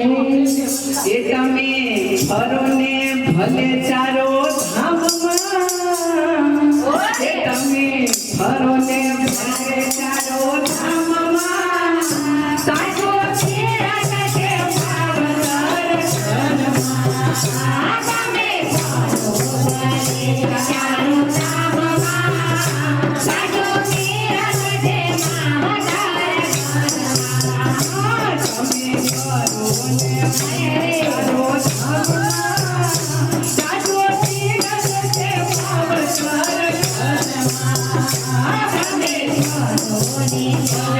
એ તમે ફરોને ભલે মনে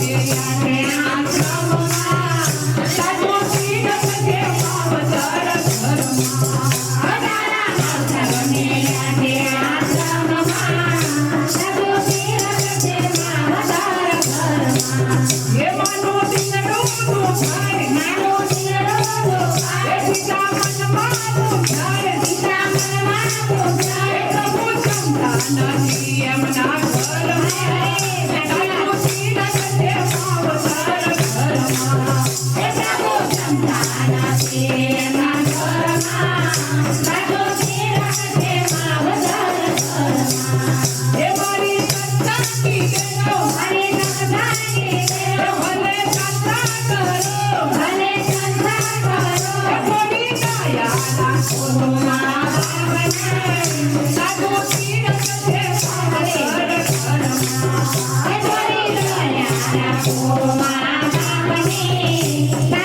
Yeah. Thank you.